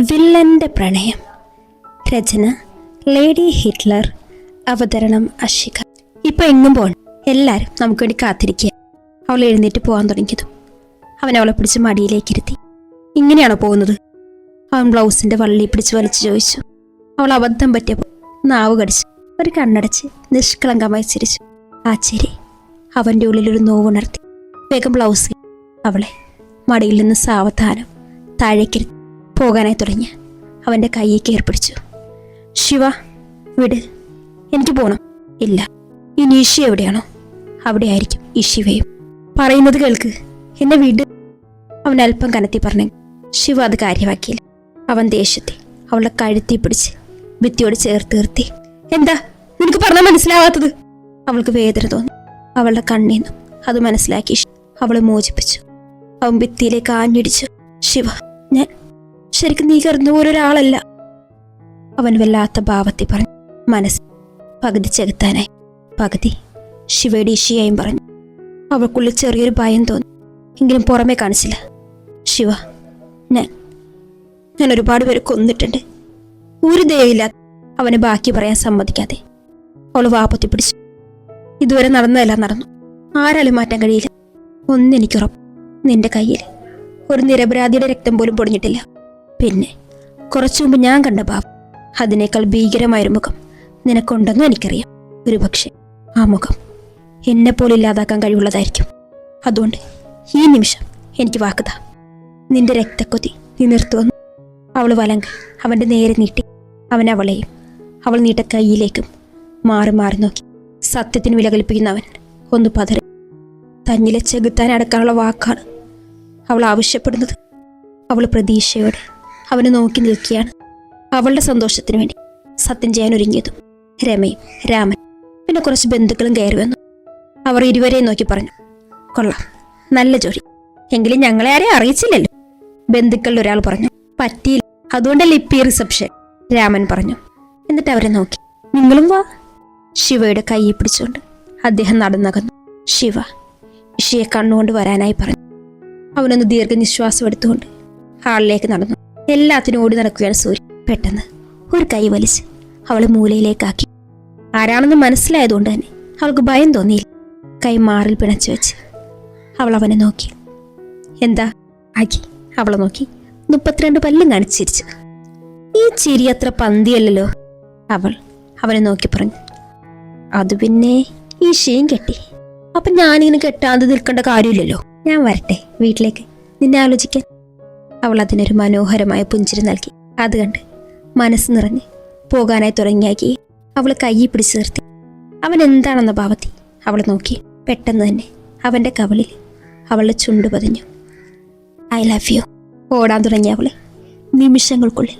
വില്ലന്റെ പ്രണയം. രചന lady Hitler. അവതരണം അഷിക ഇപ്പൊ എങ്ങും പോകണം എല്ലാവരും നമുക്ക് വേണ്ടി കാത്തിരിക്കുക. അവൾ എഴുന്നേറ്റ് പോകാൻ തുടങ്ങിയതും. അവൻ അവളെ പിടിച്ച് മടിയിലേക്ക് ഇരുത്തി. ഇങ്ങനെയാണോ പോകുന്നത്? അവൻ ബ്ലൗസിന്റെ വള്ളി പിടിച്ച് വലിച്ചു ചോദിച്ചു. അവൾ അബദ്ധം പറ്റിയപ്പോൾ നാവ് കടിച്ചു. ഒരു കണ്ണടച്ച് നിഷ്കളങ്കമായി ചിരിച്ചു. ആ ചിരി അവന്റെ ഉള്ളിലൊരു നോവുണർത്തി. വേഗം ബ്ലൗസിൽ അവളെ മടിയിൽ നിന്ന് സാവധാനം താഴേക്കിരുത്തി. പോകാനായി തുടങ്ങി. അവന്റെ കയ്യെ കയർപ്പിടിച്ചു ശിവ വിട്. എനിക്ക് പോകണം ഇല്ല. ഇനി ഇഷി എവിടെയാണോ? അവിടെ ആയിരിക്കും ഈ പറയുന്നത് കേൾക്ക്. എന്നെ വിട്. അവൻ അല്പം കനത്തി പറഞ്ഞു. ശിവ അത് കാര്യമാക്കിയില്ല. അവൻ ദേഷ്യത്തെ അവളെ കഴുത്തി പിടിച്ച് ഭിത്തിയോട് ചേർത്ത് നിർത്തി. എന്താ? നിനക്ക് പറഞ്ഞാൽ മനസ്സിലാവാത്തത്? അവൾക്ക് വേദന തോന്നി. അവളുടെ കണ്ണീന്നും അത് മനസ്സിലാക്കി അവളെ മോചിപ്പിച്ചു. അവൻ ഭിത്തിയിലേക്ക് ആഞ്ഞിടിച്ചു. ശിവ ഞാൻ ശരിക്കും നീ കരുതുന്ന പോലെ ഒരാളല്ല. അവൻ വല്ലാത്ത ഭാവത്തിൽ പറഞ്ഞു. മനസ്സ് പകുതി ചെകുത്താനായി. പകുതി ശിവയുടെ ഇഷിയായും പറഞ്ഞു. അവൾക്കുള്ളിൽ ചെറിയൊരു ഭയം തോന്നി. എങ്കിലും പുറമേ കാണിച്ചില്ല. ശിവ ഞാൻ ഞാൻ ഒരുപാട് പേര് കൊന്നിട്ടുണ്ട്. ഒരു ദയവില്ലാത്ത അവന് ബാക്കി പറയാൻ സമ്മതിക്കാതെ. അവൾ വാപ്പത്തി പിടിച്ചു. ഇതുവരെ നടന്നതെല്ലാം നടന്നു. ആരാലും മാറ്റാൻ കഴിയില്ല. ഒന്നെനിക്കുറപ്പ് നിന്റെ കയ്യിൽ ഒരു നിരപരാധിയുടെ രക്തം പോലും പൊടിഞ്ഞിട്ടില്ല. പിന്നെ കുറച്ചു മുമ്പ് ഞാൻ കണ്ട പാപം. അതിനേക്കാൾ ഭീകരമായൊരു മുഖം നിനക്കുണ്ടെന്നും എനിക്കറിയാം. ഒരു പക്ഷേ ആ മുഖം എന്നെ പോലെ ഇല്ലാതാക്കാൻ കഴിവുള്ളതായിരിക്കും. അതുകൊണ്ട് ഈ നിമിഷം എനിക്ക് വാക്കുതാ നിന്റെ രക്തക്കൊതി നീ നിർത്തുവന്നു അവൾ വലങ്ക് അവന്റെ നേരെ നീട്ടി അവൻ അവളെയും അവൾ നീട്ട കൈയിലേക്കും മാറി മാറി നോക്കി. സത്യത്തിന് വില കൽപ്പിക്കുന്നവൻ ഒന്ന് പതറി. തന്നിലെ ചെകുത്താൻ അടക്കാനുള്ള വാക്കാണ് അവൾ ആവശ്യപ്പെടുന്നത്. അവൾ പ്രതീക്ഷയോടെ അവനെ നോക്കി നിൽക്കുകയാണ്. അവളുടെ സന്തോഷത്തിന് വേണ്ടി സത്യം ചെയ്യാൻ ഒരുങ്ങിയതും. രമയും രാമൻ. പിന്നെ കുറച്ച് ബന്ധുക്കളും കയറി വന്നു. അവർ ഇരുവരെയും നോക്കി പറഞ്ഞു കൊള്ളാം. നല്ല ജോലി. എങ്കിലും ഞങ്ങളെ ആരെയും അറിയിച്ചില്ലല്ലോ. ബന്ധുക്കളിൽ ഒരാൾ പറഞ്ഞു പറ്റിയില്ല. അതുകൊണ്ടല്ലേ ഇപ്പി റിസപ്ഷൻ രാമൻ പറഞ്ഞു. എന്നിട്ട് അവരെ നോക്കി. നിങ്ങളും വാ. ശിവയുടെ കൈയെ പിടിച്ചുകൊണ്ട് അദ്ദേഹം നടന്നകന്നു. ശിവ ഇഷിയെ കണ്ണുകൊണ്ട് വരാനായി പറഞ്ഞു. അവനൊന്ന് ദീർഘനിശ്വാസം എടുത്തുകൊണ്ട് ഹാളിലേക്ക് നടന്നു. എല്ലാത്തിനും ഓടി നടക്കുകയാണ് സൂര്യൻ പെട്ടെന്ന് ഒരു കൈ വലിച്ച് അവളെ മൂലയിലേക്കാക്കി. ആരാണെന്ന് മനസ്സിലായതുകൊണ്ട് തന്നെ അവൾക്ക് ഭയം തോന്നിയില്ല. കൈ മാറിൽ പിണച്ചു വെച്ച് അവൾ അവനെ നോക്കി. എന്താ? ആക്കി അവളെ നോക്കി. മുപ്പത്തിരണ്ട് പല്ലും കാണിച്ചിരിച്ചു ഈ ചിരി അത്ര പന്തിയല്ലല്ലോ. അവൾ അവനെ നോക്കി പറഞ്ഞു. അത് പിന്നെ ഈ ഷീൻ കെട്ടി. അപ്പൊ ഞാനിങ്ങനെ കെട്ടാതെ നിൽക്കേണ്ട കാര്യമില്ലല്ലോ. ഞാൻ വരട്ടെ വീട്ടിലേക്ക്. നിന്നെ ആലോചിക്കാൻ. അവൾ അതിനൊരു മനോഹരമായ പുഞ്ചിരി നൽകി. അത് കണ്ട് മനസ്സ് നിറഞ്ഞ് പോകാനായി തുടങ്ങിയാക്കി അവൾ കയ്യിൽ പിടിച്ചു നിർത്തി. അവൻ എന്താണെന്ന ഭാവത്തി അവൾ നോക്കി. പെട്ടെന്ന് തന്നെ അവന്റെ കവളിൽ അവളുടെ ചുണ്ട് പതിഞ്ഞു. ഐ ലവ് യു ഓടാൻ തുടങ്ങിയ അവളെ നിമിഷങ്ങൾക്കുള്ളിൽ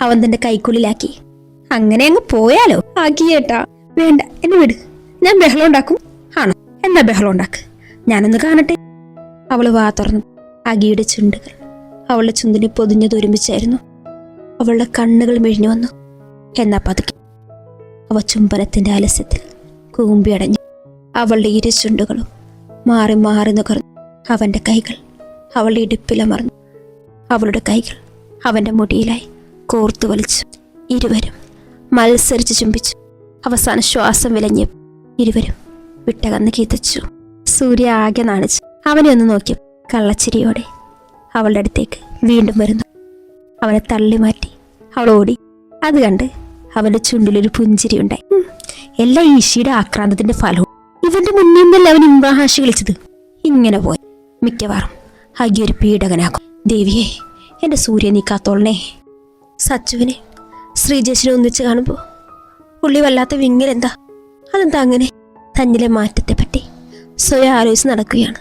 അവൻ തന്റെ കൈക്കുള്ളിലാക്കി. അങ്ങനെ അങ്ങ് പോയാലോ? ആക്കിയേട്ടാ വേണ്ട എന്നെ വിട്. ഞാൻ ബഹളം ഉണ്ടാക്കും. ആണോ? എന്നാ ബഹളം ഉണ്ടാക്ക്. ഞാനൊന്ന് കാണട്ടെ. അവൾ വാ തുറന്നു. അകിയുടെ ചുണ്ടുകൾ അവളുടെ ചുണ്ടിനെ പൊതിഞ്ഞത് ഒരുമിച്ചായിരുന്നു. അവളുടെ കണ്ണുകൾ മെഴിഞ്ഞു വന്നു. എന്നാ പതുക്കെ. അവ ചുംബനത്തിന്റെ ആലസ്യത്തിൽ കൂമ്പിയടഞ്ഞു അവളുടെ ഇരു ചുണ്ടുകളും മാറി മാറി നുകർന്നു. അവന്റെ കൈകൾ അവളുടെ ഇടുപ്പിലമർന്നു അവളുടെ കൈകൾ അവന്റെ മുടിയിലായി കോർത്തു വലിച്ചു. ഇരുവരും മത്സരിച്ച് ചുംബിച്ചു. അവസാന ശ്വാസം വിലഞ്ഞു ഇരുവരും വിട്ടകന്ന് കീതച്ചു. സൂര്യ ആകെ നാണിച്ചു. അവനെ ഒന്ന് നോക്കി കള്ളച്ചിരിയോടെ അവളുടെ അടുത്തേക്ക് വീണ്ടും വരുന്നു. അവനെ തള്ളി മാറ്റി. അവൾ ഓടി. അത് കണ്ട് അവന്റെ ചുണ്ടിലൊരു പുഞ്ചിരി ഉണ്ടായി. എല്ലാ ഈശിയുടെ ആക്രാന്തത്തിന്റെ ഫലവും. ഇവന്റെ മുന്നിൽ നിന്നല്ല അവൻ ഇമ്രാഹാശി കളിച്ചത് ഇങ്ങനെ പോയി. മിക്കവാറും ഹഗി ഒരു പീഡകനാകും. ദേവിയെ എന്റെ സൂര്യ നീ സച്ചുവിനെ ശ്രീജേഷിനെ ഒന്നിച്ച് കാണുമ്പോൾ പുള്ളി വല്ലാത്ത വിങ്ങലെന്താ അതെന്താ അങ്ങനെ? തന്നിലെ മാറ്റത്തെ പറ്റി സ്വയം ആലോചിച്ച് നടക്കുകയാണ്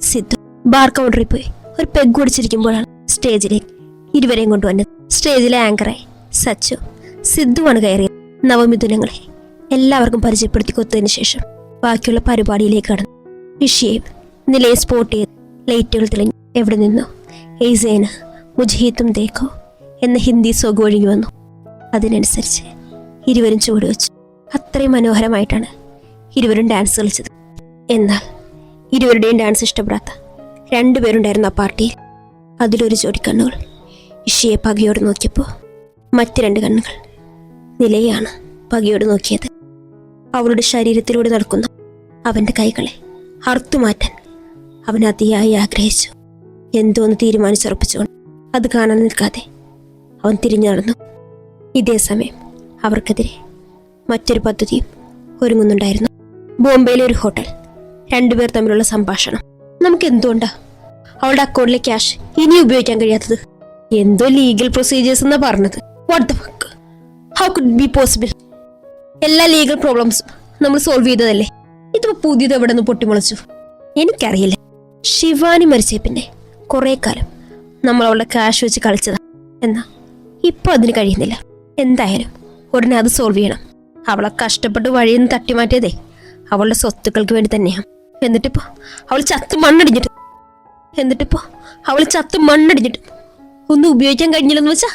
സിദ്ധു. ബാർ കൗണ്ടറിൽ പോയി. ഒരു പെഗ് കുടിച്ചിരിക്കുമ്പോഴാണ് സ്റ്റേജിലേക്ക് ഇരുവരെയും കൊണ്ടുവന്നത്. സ്റ്റേജിലെ ആങ്കറെ സച്ചു സിദ്ധുവാണ് കയറിയത്. നവമിഥുനങ്ങളെ എല്ലാവർക്കും പരിചയപ്പെടുത്തി കൊത്തതിന് ശേഷം ബാക്കിയുള്ള പരിപാടിയിലേക്ക് കടന്നു. വിഷയം നിലയെ സ്പോട്ട് ചെയ്ത് ലൈറ്റുകൾ തെളിഞ്ഞു. എവിടെ നിന്നോ? ഏസേന മുജീത്തും ദേഖോ എന്ന ഹിന്ദി സോഗ് ഒഴുകി വന്നു. അതിനനുസരിച്ച് ഇരുവരും ചുവട് വെച്ചു. അത്രയും മനോഹരമായിട്ടാണ് ഇരുവരും ഡാൻസ് കളിച്ചത്. എന്നാൽ ഇരുവരുടെയും ഡാൻസ് ഇഷ്ടപ്പെടാത്ത രണ്ടുപേരുണ്ടായിരുന്നു ആ പാർട്ടിയിൽ. അതിലൊരു ജോഡി കണ്ണുകൾ. ഇഷയെ പകയോട് നോക്കിയപ്പോൾ മറ്റ് രണ്ട് കണ്ണുകൾ. നിലയാണ് പകയോട് നോക്കിയത്. അവളുടെ ശരീരത്തിലൂടെ നടക്കുന്ന അവന്റെ കൈകളെ അറുത്തുമാറ്റാൻ അവൻ അതിയായി ആഗ്രഹിച്ചു. എന്തോന്ന് തീരുമാനിച്ചുറപ്പിച്ചുകൊണ്ട് അത് കാണാൻ നിൽക്കാതെ അവൻ തിരിഞ്ഞു നടന്നു. ഇതേ സമയം അവർക്കെതിരെ മറ്റൊരു പദ്ധതിയും ഒരുങ്ങുന്നുണ്ടായിരുന്നു. ബോംബെയിലെ ഒരു ഹോട്ടൽ. രണ്ടുപേർ തമ്മിലുള്ള സംഭാഷണം. നമുക്ക് എന്തുകൊണ്ടാ അവളുടെ അക്കൗണ്ടിലെ ക്യാഷ് ഇനി ഉപയോഗിക്കാൻ കഴിയാത്തത്. എന്തോ ലീഗൽ പ്രൊസീജിയേഴ്സ് എന്നാ പറഞ്ഞത്. What the fuck how could be possible എല്ലാ ലീഗൽ പ്രോബ്ലംസും നമ്മൾ സോൾവ് ചെയ്തതല്ലേ? ഇതിപ്പോ പുതിയത് എവിടെ നിന്ന് പൊട്ടിമുളച്ചു? എനിക്കറിയില്ല. ശിവാനി മരിച്ചേ പിന്നെ. കുറെ കാലം നമ്മൾ അവളുടെ ക്യാഷ് വെച്ച് കളിച്ചതാ. എന്നാ? ഇപ്പൊ അതിന് കഴിയുന്നില്ല. എന്തായാലും ഉടനെ അത് സോൾവ് ചെയ്യണം. അവളെ കഷ്ടപ്പെട്ട് വഴിയിൽ നിന്ന് തട്ടിമാറ്റിയതേ. അവളുടെ സ്വത്തുക്കൾക്ക് വേണ്ടി തന്നെയാണ് എന്നിട്ടിപ്പോ അവൾ ചത്ത് മണ്ണടിഞ്ഞിട്ട്. എന്നിട്ടിപ്പോ അവൾ ചത്ത് മണ്ണടിഞ്ഞിട്ട്. ഒന്നും ഉപയോഗിക്കാൻ കഴിഞ്ഞില്ലെന്ന് വെച്ചാ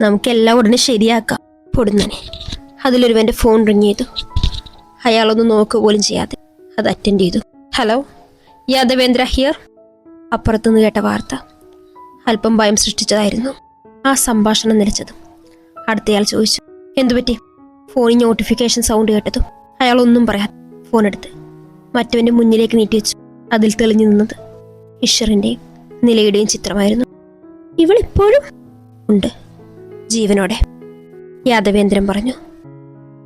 നമുക്കെല്ലാം ഉടനെ ശരിയാക്കാം പൊടുന്നനെ. അതിലൊരുവന്റെ ഫോൺ റിങ് ചെയ്തു. അയാളൊന്നും നോക്കുക പോലും ചെയ്യാതെ അത് അറ്റൻഡ് ചെയ്തു. Hello Yadavendra here. അപ്പുറത്തുനിന്ന് കേട്ട വാർത്ത. അല്പം ഭയം സൃഷ്ടിച്ചതായിരുന്നു ആ സംഭാഷണം നിലച്ചതും. അടുത്തയാൾ ചോദിച്ചു എന്തുപറ്റി? ഫോണിൽ നോട്ടിഫിക്കേഷൻ സൗണ്ട് കേട്ടതും അയാൾ ഒന്നും പറയാതെ ഫോൺ എടുത്ത് മറ്റവന്റെ മുന്നിലേക്ക് നീട്ടിവെച്ചു അതിൽ തെളിഞ്ഞു നിന്നത് ഈശ്വറിന്റെയും നിലയുടെയും ചിത്രമായിരുന്നു. ഇവളിപ്പോഴും ഉണ്ട്. ജീവനോടെ. യാദവേന്ദ്രൻ പറഞ്ഞു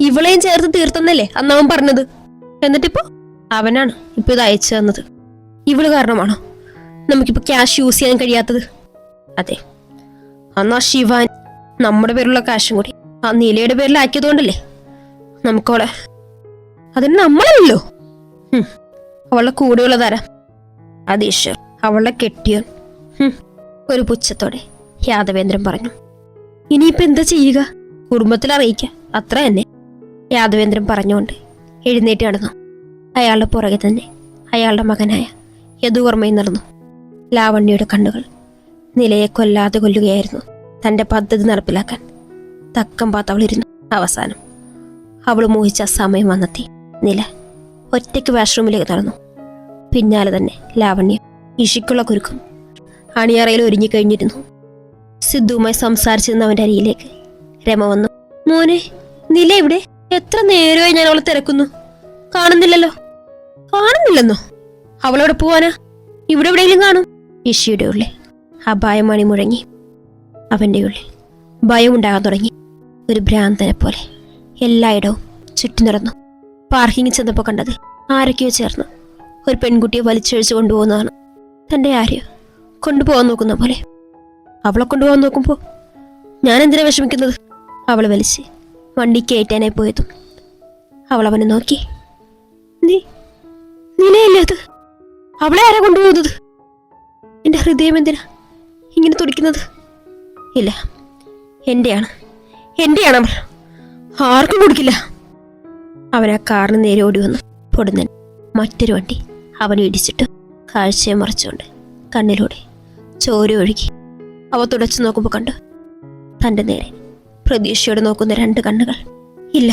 ഇവളെയും ചേർത്ത് തീർത്തെന്നല്ലേ അന്ന് അവൻ പറഞ്ഞത്? എന്നിട്ടിപ്പോ അവനാണ് ഇപ്പൊ ഇത് അയച്ചു തന്നത്. ഇവൾ കാരണമാണോ നമുക്കിപ്പോ ക്യാഷ് യൂസ് ചെയ്യാൻ കഴിയാത്തത്? അതെ. അന്ന് ആ ശിവാൻ നമ്മുടെ പേരിലുള്ള കാശും കൂടി ആ നിലയുടെ പേരിൽ ആക്കിയതുകൊണ്ടല്ലേ നമുക്കവളെ അതിന് നമ്മളല്ലോ അവളുടെ കൂടെയുള്ള തരാം. അതീഷ് അവളുടെ കെട്ടിയോൻ. ഒരു പുച്ഛത്തോടെ യാദവേന്ദ്രൻ പറഞ്ഞു. ഇനിയിപ്പോ എന്താ ചെയ്യുക? കുടുംബത്തിൽ അറിയിക്ക. അത്ര തന്നെ. യാദവേന്ദ്രൻ പറഞ്ഞുകൊണ്ട് എഴുന്നേറ്റ് നടന്നു. അയാളുടെ പുറകെ തന്നെ അയാളുടെ മകനായ യദുവർമ്മയും നടന്നു ലാവണ്യയുടെ കണ്ണുകൾ നിലയെ കൊല്ലാതെ കൊല്ലുകയായിരുന്നു തന്റെ പദ്ധതി നടപ്പിലാക്കാൻ. തക്കം പാത്തവളിരുന്നു അവസാനം അവൾ മോഹിച്ച സമയം വന്നെത്തി. നില ഒറ്റയ്ക്ക് വാഷ്റൂമിലേക്ക് നടന്നു. പിന്നാലെ തന്നെ ലാവണ്യം ഇഷിക്കുള്ള കുരുക്കും അണിയറയിൽ ഒരുങ്ങിക്കഴിഞ്ഞിരുന്നു സിദ്ധുവുമായി സംസാരിച്ചിരുന്ന അവന്റെ അരിയിലേക്ക് രമ വന്നു. മോനെ നില ഇവിടെ എത്ര നേരമായി ഞാൻ അവളെ തിരക്കുന്നു. കാണുന്നില്ലല്ലോ. കാണുന്നില്ലെന്നോ? അവളെവിടെ പോവാനാ? ഇവിടെ എവിടെയെങ്കിലും കാണും. ഇഷിയുടെ ഉള്ളിൽ അപായമണി മുഴങ്ങി അവന്റെ ഉള്ളിൽ ഭയമുണ്ടാകാൻ തുടങ്ങി. ഒരു ഭ്രാന്തനെ പോലെ എല്ലായിടവും ചുറ്റി നടന്നു പാർക്കിങ്ങിൽ ചെന്നപ്പോൾ കണ്ടത്. ആരൊക്കെയോ ചേർന്ന്. ഒരു പെൺകുട്ടിയെ വലിച്ചഴിച്ചു കൊണ്ടുപോകുന്നതാണ്. തന്റെ ആര്യ. കൊണ്ടുപോകാൻ നോക്കുന്ന പോലെ. അവളെ കൊണ്ടുപോകാൻ നോക്കുമ്പോൾ ഞാൻ എന്തിനാ വിഷമിക്കുന്നത്? അവൾ വലിച്ച് വണ്ടി കയറ്റാനായി പോയതും. അവൾ അവനെ നോക്കി. നീ നിലയല്ലേ അത്. അവളെ ആരാ കൊണ്ടുപോകുന്നത്? എന്റെ ഹൃദയം എന്തിനാ ഇങ്ങനെ തുടിക്കുന്നത്? ഇല്ല എന്റെയാണ് എന്റെയാണ് അവൾ. ആർക്കും കൊടുക്കില്ല. അവൻ ആ കാറിന് നേരെ ഓടി വന്നു. പൊടുന്നൻ മറ്റൊരു വണ്ടി അവൻ ഇടിച്ചിട്ട് കാഴ്ചയെ മറച്ചുകൊണ്ട് കണ്ണിലൂടെ ചോര ഒഴുകി അവ തുടച്ചു നോക്കുമ്പോൾ കണ്ടു തന്റെ നേരെ പ്രതീക്ഷയോടെ നോക്കുന്ന രണ്ട് കണ്ണുകൾ. ഇല്ല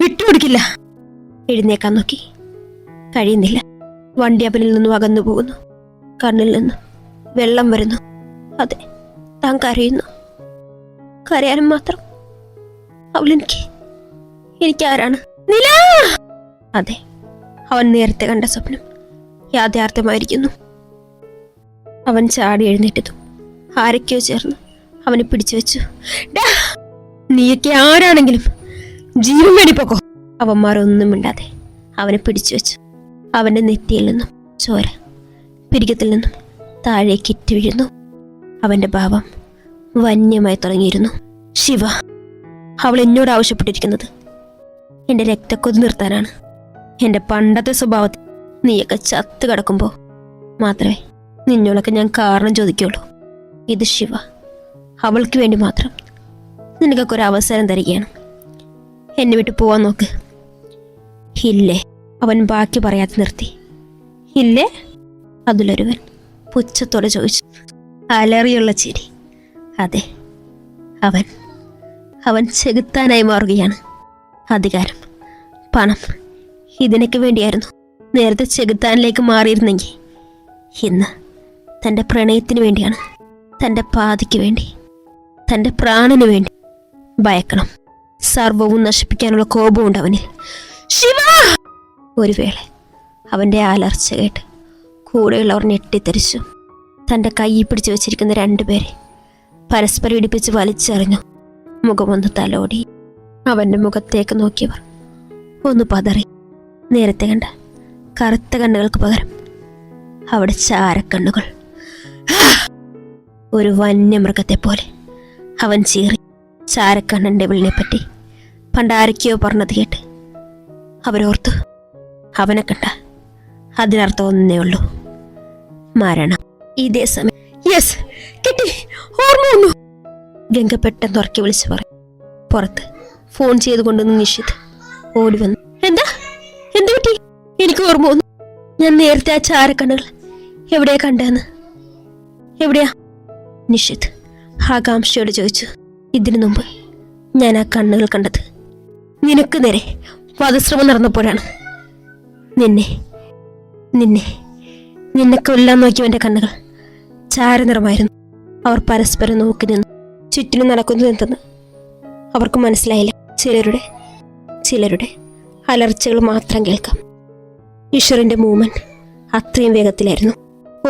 വിട്ടുപിടിക്കില്ല. എഴുന്നേക്കാൻ നോക്കി. കഴിയുന്നില്ല. വണ്ടി അവനിൽ നിന്നും അകന്നു പോകുന്നു. കണ്ണിൽ നിന്നും വെള്ളം വരുന്നു. അതെ താൻ കരയുന്നു. കരയാനും മാത്രം. അവളെനിക്ക് എനിക്ക് എനിക്ക് ആരാണ്? നില അതെ അവൻ നേരത്തെ കണ്ട സ്വപ്നം യാഥാർത്ഥ്യമായിരിക്കുന്നു. അവൻ ചാടി എഴുന്നേറ്റു ആരൊക്കെയോ ചേർന്ന് അവനെ പിടിച്ചു വെച്ചു. "ഡാ, നീയൊക്കെ ആരാണെങ്കിലും ജീവൻ വേടിപ്പോക്കോ അവന്മാരൊന്നും മിണ്ടാതെ അവനെ പിടിച്ചു വെച്ചു. അവന്റെ നെറ്റിയിൽ നിന്നും ചോര പിരികത്തിൽ നിന്നും താഴേക്ക് ഇറ്റ് വീഴുന്നു. അവന്റെ ഭാവം വന്യമായി തുടങ്ങിയിരുന്നു. ശിവ അവൾ എന്നോട് ആവശ്യപ്പെട്ടിരിക്കുന്നത് എന്റെ രക്തക്കൊതു നിർത്താനാണ്. എന്റെ പണ്ടത്തെ സ്വഭാവത്തിൽ നീയൊക്കെ ചത്ത് കിടക്കുമ്പോൾ മാത്രമേ നിന്നോടൊക്കെ ഞാൻ കാരണം ചോദിക്കുള്ളൂ. ഇത് ശിവ അവൾക്ക് വേണ്ടി മാത്രം നിനക്കൊക്കെ ഒരു അവസരം തരികയാണ്. എന്നെ വിട്ട് പോവാൻ നോക്ക്. ഇല്ലേ അവൻ ബാക്കി പറയാതെ നിർത്തി. ഇല്ലേ? അതിലൊരുവൻ പുച്ഛത്തോടെ ചോദിച്ചു. അലറിയുള്ള ചിരി. അതെ അവൻ അവൻ ചെകുത്താനായി മാറുകയാണ്. അധികാരം. പണം ഇതിനൊക്കെ വേണ്ടിയായിരുന്നു. നേരത്തെ ചെകുത്താനിലേക്ക് മാറിയിരുന്നെങ്കിൽ. ഇന്ന് തന്റെ പ്രണയത്തിന് വേണ്ടിയാണ്. തന്റെ പാതിക്ക് വേണ്ടി. തന്റെ പ്രാണന് വേണ്ടി. ഭയക്കണം. സർവവും നശിപ്പിക്കാനുള്ള കോപമുണ്ട് അവനിൽ. ശിവ! ഒരു വേള അവന്റെ ആലർച്ച കേട്ട് കൂടെയുള്ളവർ ഞെട്ടിത്തെറിച്ചു. തന്റെ കൈയിൽ പിടിച്ചു വെച്ചിരിക്കുന്ന രണ്ടുപേരെ പരസ്പരം ഇടിപ്പിച്ച് വലിച്ചെറിഞ്ഞു. മുഖമൊന്ന് തലോടി. അവന്റെ മുഖത്തേക്ക് നോക്കിയവർ ഒന്ന് പതറി നേരത്തെ കണ്ട കറുത്ത കണ്ണുകൾക്ക് പകരം അവിടെ ചാരക്കണ്ണുകൾ. ഒരു വന്യമൃഗത്തെ പോലെ അവൻ ചീറി ചാരക്കണ്ണന്റെ വിളിനെ പറ്റി പണ്ടാരൊക്കെയോ പറഞ്ഞത് കേട്ട് അവരോർത്തു അവനെ കണ്ട അതിനർത്ഥം ഒന്നേ ഉള്ളൂ. മരണം. ഇതേ സമയം യെസ് കിട്ടി ഓർമ്മ വന്നു. ഗംഗ പെട്ടെന്ന് ഉറക്കി വിളിച്ചു പറയും പുറത്ത് ഫോൺ ചെയ്ത് ചെയ്തുകൊണ്ട് നിഷിത് ഓടി വന്നു. എന്താ? എന്ത് പറ്റി? എനിക്ക് ഓർമ്മ വന്നു. ഞാൻ നേരത്തെ ആ ചാരക്കണ്ണുകൾ എവിടെയാ കണ്ടെന്ന് എവിടെയാ? നിഷിത് ആകാംക്ഷയോട് ചോദിച്ചു. ഇതിനു മുമ്പ് ഞാൻ ആ കണ്ണുകൾ കണ്ടത് നിനക്ക് നേരെ വധശ്രമം നടന്നപ്പോഴാണ്. നിന്നെ നിന്നെ നിന്നെ കൊല്ലാൻ നോക്കിയവന്റെ കണ്ണുകൾ ചാരനിറമായിരുന്നു. അവർ പരസ്പരം നോക്കി നിന്നു. ചുറ്റിനും നടക്കുന്നത് എന്തെന്ന് അവർക്ക് മനസ്സിലായില്ല. ചിലരുടെ ചിലരുടെ അലർച്ചകൾ മാത്രം കേൾക്കാം. ഈശ്വറിന്റെ മൂവ്മെന്റ് അത്രയും വേഗത്തിലായിരുന്നു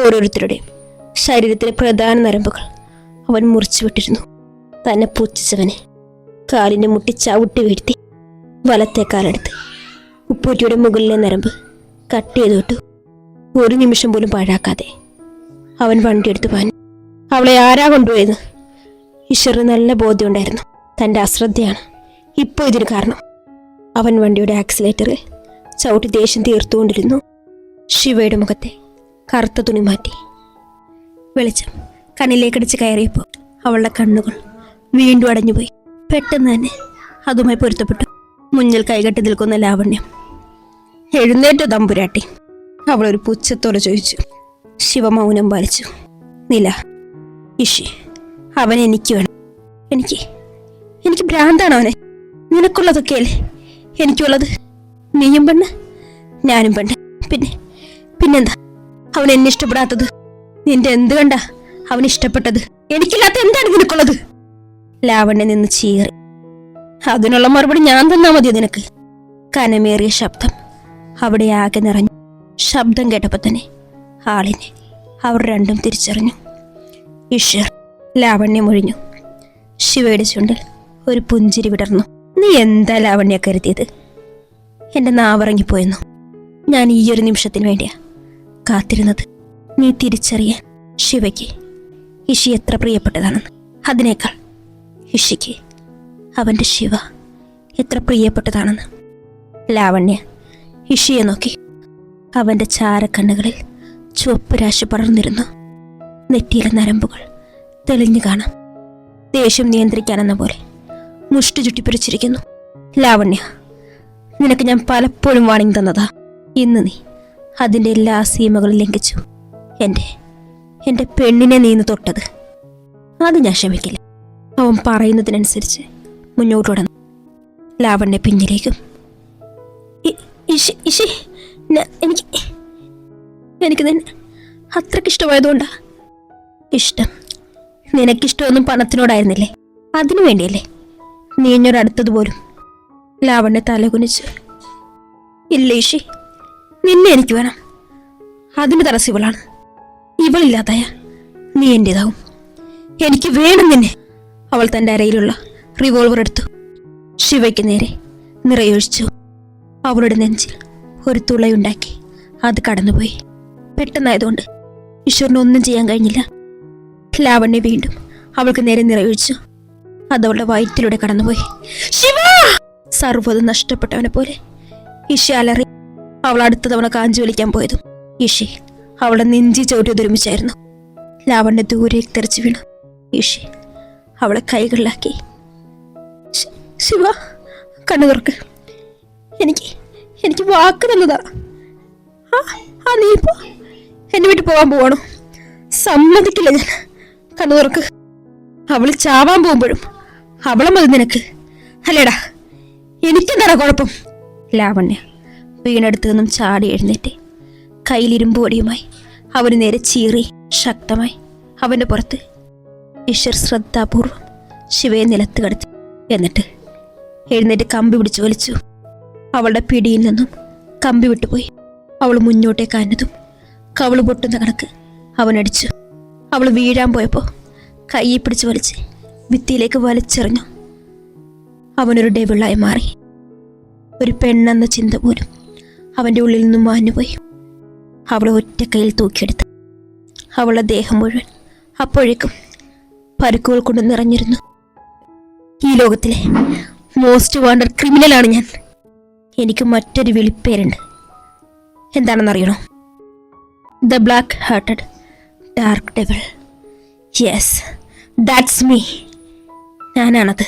ഓരോരുത്തരുടെയും ശരീരത്തിലെ പ്രധാന നരമ്പുകൾ അവൻ മുറിച്ചു വിട്ടിരുന്നു തന്നെ പൂച്ചവനെ കാലിന്റെ മുട്ടി ചവിട്ടി വീഴ്ത്തി വലത്തെ കാലെടുത്ത് ഉപ്പൂറ്റിയുടെ മുകളിലെ നരമ്പ് കട്ട് ചെയ്തു വിട്ടു. ഒരു നിമിഷം പോലും പാഴാക്കാതെ അവൻ വണ്ടിയെടുത്ത് പാഞ്ഞു. അവളെ ആരാ കൊണ്ടുപോയത്? ഈശ്വറിന് നല്ല ബോധ്യമുണ്ടായിരുന്നു തന്റെ അശ്രദ്ധയാണ്. ഇപ്പോൾ ഇതിന് കാരണം. അവൻ വണ്ടിയുടെ ആക്സിലേറ്റർ ചവിട്ടി ദേഷ്യം തീർത്തുകൊണ്ടിരുന്നു. ശിവയുടെ മുഖത്തെ കറുത്ത തുണി മാറ്റി. വെളിച്ചം കണ്ണിലേക്കടിച്ച് കയറിയപ്പോൾ അവളുടെ കണ്ണുകൾ വീണ്ടും അടഞ്ഞുപോയി. പെട്ടെന്ന് തന്നെ അതുമായി പൊരുത്തപ്പെട്ടു. മുന്നിൽ കൈകെട്ടി നിൽക്കുന്ന ലാവണ്യം. എഴുന്നേറ്റ തമ്പുരാട്ടി. അവളൊരു പുച്ഛത്തോടെ ചോദിച്ചു. ശിവമൗനം പാലിച്ചു. നില ഇഷി അവൻ എനിക്ക് വേണം. എനിക്ക് എനിക്ക് ഭ്രാന്താണ് അവനെ. നിനക്കുള്ളതൊക്കെയല്ലേ എനിക്കുള്ളത്? നീയും പെണ്ണ് ഞാനും പെണ്ണ്. പിന്നെ പിന്നെന്താ? അവൻ എന്നെ ഇഷ്ടപ്പെടാത്തത്. നിന്റെ എന്ത് കണ്ട അവൻ ഇഷ്ടപ്പെട്ടത്? എനിക്കില്ലാത്ത എന്താണ് നിനക്കുള്ളത്? ലാവണ്യ നിന്ന് ചീറി. അതിനുള്ള മറുപടി ഞാൻ തന്നാ മതിയോ നിനക്ക്? കനമേറിയ ശബ്ദം അവിടെ ആകെ നിറഞ്ഞു. ശബ്ദം കേട്ടപ്പോൾ തന്നെ ആളിനെ അവർ രണ്ടും തിരിച്ചറിഞ്ഞു. ഇഷർ ലാവണ്യം ഒഴിഞ്ഞു. ശിവയുടെ ചുണ്ടിൽ ഒരു പുഞ്ചിരി വിടർന്നു. നീ എന്താ ലാവണ്യ കരുതിയത്? എന്റെ നാവിറങ്ങിപ്പോയെന്നു? ഞാൻ ഈ ഒരു നിമിഷത്തിന് വേണ്ടിയാ കാത്തിരുന്നത്. നീ തിരിച്ചറിയാൻ ശിവയ്ക്ക്. ഇഷി എത്ര പ്രിയപ്പെട്ടതാണെന്ന്. അതിനേക്കാൾ ഇഷിക്ക് അവന്റെ ശിവ എത്ര പ്രിയപ്പെട്ടതാണെന്ന്. ലാവണ്യ ഇഷിയെ നോക്കി. അവന്റെ ചാരക്കണ്ണുകളിൽ ചുവപ്പ് രാശി പടർന്നിരുന്നു നെറ്റിയിലെ നരമ്പുകൾ തെളിഞ്ഞു കാണാം. ദേഷ്യം നിയന്ത്രിക്കാനെന്ന പോലെ മുഷ്ടി ചുറ്റിപ്പിടിച്ചിരിക്കുന്നു ലാവണ്യ നിനക്ക് ഞാൻ പലപ്പോഴും വാണിംഗ് തന്നതാ. ഇന്ന് നീ അതിന്റെ എല്ലാ സീമകളും ലംഘിച്ചു. എന്റെ എന്റെ പെണ്ണിനെ നീന്ന് തൊട്ടത്. അത് ഞാൻ ക്ഷമിക്കില്ല. അവൻ പറയുന്നതിനനുസരിച്ച് മുന്നോട്ട് കടന്നു ലാവണ്യ പിന്നിലേക്കും. എനിക്ക് എനിക്ക് നിന്നെ അത്രയ്ക്ക് ഇഷ്ടമായതുകൊണ്ടാ. ഇഷ്ടം. നിനക്കിഷ്ടമൊന്നും പണത്തിനോടായിരുന്നില്ലേ? അതിനു വേണ്ടിയല്ലേ? നീ എന്നോട് അടുത്തത് പോലും. ലാവണ്യ തലകുനിച്ച്. ഇല്ല ഈശി നിന്നെ എനിക്ക് വേണം. അതിന് തടസ്സം ഇവളാണ്. ഇവളില്ലാതായ നീ എന്റെതാവും എനിക്ക് വേണം നിന്നെ. അവൾ തന്റെ അരയിലുള്ള റിവോൾവർ എടുത്തു. ശിവയ്ക്ക് നേരെ നിറയൊഴിച്ചു. അവളുടെ നെഞ്ചിൽ ഒരു തുളയുണ്ടാക്കി അത് കടന്നുപോയി. പെട്ടെന്നായതുകൊണ്ട് ഈശ്വരന് ഒന്നും ചെയ്യാൻ കഴിഞ്ഞില്ല. ലാവണ്യ വീണ്ടും അവൾക്ക് നേരെ നിറയൊഴിച്ചു. അതവളുടെ വയറ്റിലൂടെ കടന്നുപോയി. ശിവ! സർവതും നഷ്ടപ്പെട്ടവനെ പോലെ ഇഷ അലറി അവൾ അടുത്ത തവണ കാഞ്ചു വലിക്കാൻ പോയതും ഇഷി അവളുടെ നെഞ്ചി ചവിട്ടിയത് ഒരുമിച്ചായിരുന്നു ലാവണ്യ ദൂരേക്ക് തെറിച്ചു വീണു. ഇഷി അവളെ കൈകളിലാക്കി. ശിവ കണ്ണു തുറക്ക്. എനിക്ക് എനിക്ക് വാക്ക് തന്നതാ. ആ നീ ഇപ്പോ എന്നെ വീട്ടിൽ പോകാൻ പോവാണോ? സമ്മതിക്കില്ല ഞാൻ. കണ്ണു തുറക്ക്. അവൾ ചാവാൻ പോകുമ്പോഴും അവളെ മതി നിനക്ക്. അല്ലേടാ എനിക്കെന്താടാ കുഴപ്പം. ലാവണ്യ വീണെടുത്തു നിന്നും ചാടി എഴുന്നേറ്റ് കയ്യിലിരുമ്പ് പൊടിയുമായി അവന് നേരെ ചീറി ശക്തമായി അവന്റെ പുറത്ത് ഈശ്വർ ശ്രദ്ധാപൂർവം ശിവയെ നിലത്ത് കടത്തി എന്നിട്ട് എഴുന്നേറ്റ് കമ്പി പിടിച്ചു വലിച്ചു. അവളുടെ പിടിയിൽ നിന്നും കമ്പി വിട്ടുപോയി. അവൾ മുന്നോട്ടേക്ക് അന്നതും കവൾ പൊട്ടുന്ന കണക്ക് അവനടിച്ചു. അവൾ വീഴാൻ പോയപ്പോൾ കൈ പിടിച്ച് വലിച്ച് ഭിത്തിയിലേക്ക് വലിച്ചെറിഞ്ഞു. അവനൊരു ഡെവിളായി മാറി. ഒരു പെണ്ണെന്ന ചിന്ത പോലും അവന്റെ ഉള്ളിൽ നിന്നും മാഞ്ഞുപോയി. അവളെ ഒറ്റ കയ്യിൽ തൂക്കിയെടുത്ത്. അവളുടെ ദേഹം മുഴുവൻ അപ്പോഴേക്കും പരുക്കുകൾ കൊണ്ട് നിറഞ്ഞിരുന്നു. ഈ ലോകത്തിലെ മോസ്റ്റ് വാണ്ടർ ക്രിമിനലാണ് ഞാൻ. എനിക്ക് മറ്റൊരു വിളിപ്പേരുണ്ട്. എന്താണെന്നറിയണോ? The black hearted dark devil yes that's me ഞാനാണത്.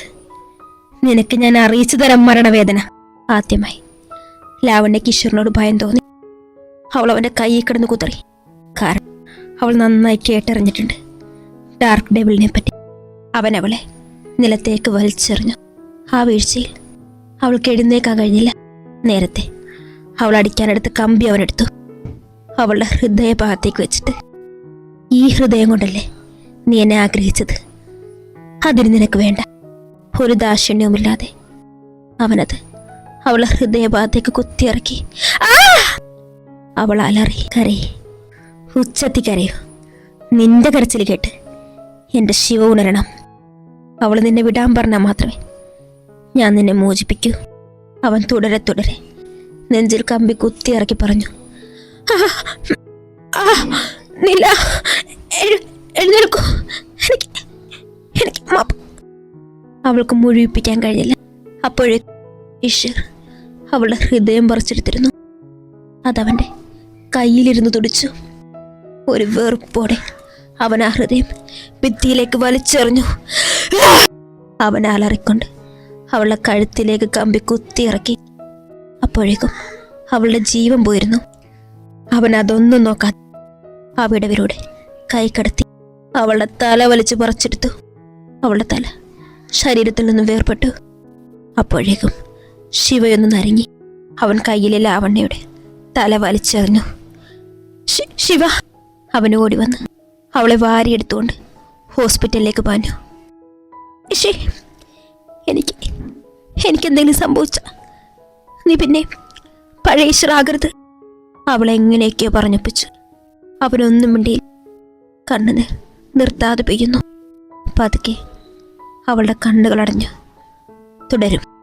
നിനക്ക് ഞാൻ അറിയിച്ചു തരാം മരണവേദന. ആദ്യമായി. ലാവണ്യ കിഷോറിനോട് ഭയം തോന്നി. അവൾ അവന്റെ കൈയിൽ കിടന്ന് കുതറി കാരണം അവൾ നന്നായി കേട്ടറിഞ്ഞിട്ടുണ്ട്. ഡാർക്ക് ഡെവിളിനെ പറ്റി. അവൻ അവളെ നിലത്തേക്ക് വലിച്ചെറിഞ്ഞു. ആ വീഴ്ചയിൽ അവൾക്ക് എഴുന്നേക്കാൻ കഴിഞ്ഞില്ല. നേരത്തെ അവൾ അടിക്കാനെടുത്ത് കമ്പി അവനെടുത്തു അവളുടെ ഹൃദയഭാഗത്തേക്ക് വെച്ചിട്ട് ഈ ഹൃദയം കൊണ്ടല്ലേ നീ എന്നെ ആഗ്രഹിച്ചത്? അതിന് നിനക്ക് വേണ്ട. ഒരു ദാക്ഷിണ്യവുമില്ലാതെ അവനത് അവളെ ഹൃദയഭാഗത്തേക്ക് കുത്തിയിറക്കി! അവൾ അലറി കരയെ. ഉച്ചത്തി കരയോ. നിന്റെ കരച്ചിൽ കേട്ട് എന്റെ ശിവ ഉണരണം. അവൾ നിന്നെ വിടാൻ പറഞ്ഞാൽ മാത്രമേ ഞാൻ നിന്നെ മോചിപ്പിക്കൂ. അവൻ തുടരെ തുടരെ നെഞ്ചിൽ കമ്പി കുത്തി ഇറക്കി പറഞ്ഞു. "ആ, ആ, നില എഴുന്നേൽക്കൂ. അവൾക്ക് മുഴുവിപ്പിക്കാൻ കഴിഞ്ഞില്ല. അപ്പോഴേ ഈശ്വർ അവളുടെ ഹൃദയം പറിച്ചെടുത്തിരുന്നു. അതവന്റെ കയ്യിലിരുന്ന് തുടിച്ചു. ഒരു വെറുപ്പോടെ അവൻ ആ ഹൃദയം ഭിത്തിയിലേക്ക് വലിച്ചെറിഞ്ഞു. അവൻ അലറിക്കൊണ്ട് അവളുടെ കഴുത്തിലേക്ക് കമ്പി കുത്തിയിറക്കി. അപ്പോഴേക്കും അവളുടെ ജീവൻ പോയിരുന്നു. അവൻ അതൊന്നും നോക്കാതെ അവിടെ വിടവിലൂടെ കൈ കടത്തി അവളുടെ തല വലിച്ചു പറിച്ചെടുത്തു. അവളുടെ തല ശരീരത്തിൽ നിന്നും വേർപെട്ടു. അപ്പോഴേക്കും ശിവയൊന്ന് നരങ്ങി അവൻ കയ്യിലെ ലാവണ്യയുടെ തല വലിച്ചെറിഞ്ഞു. ശിവ! അവൻ ഓടി വന്ന് അവളെ വാരിയെടുത്തുകൊണ്ട് ഹോസ്പിറ്റലിലേക്ക് പാഞ്ഞു. എനിക്ക് എനിക്കെന്തെങ്കിലും സംഭവിച്ച? നീ പിന്നെ പഴയ ഈശ്വരാകരുത് അവളെ എങ്ങനെയൊക്കെയോ പറഞ്ഞൊപ്പിച്ചു. അവനൊന്നും മിണ്ടിയിൽ കണ്ണിന് നിർത്താതെ പെയ്യുന്നു. പതുക്കെ അവളുടെ കണ്ണുകളടഞ്ഞു. തുടരും.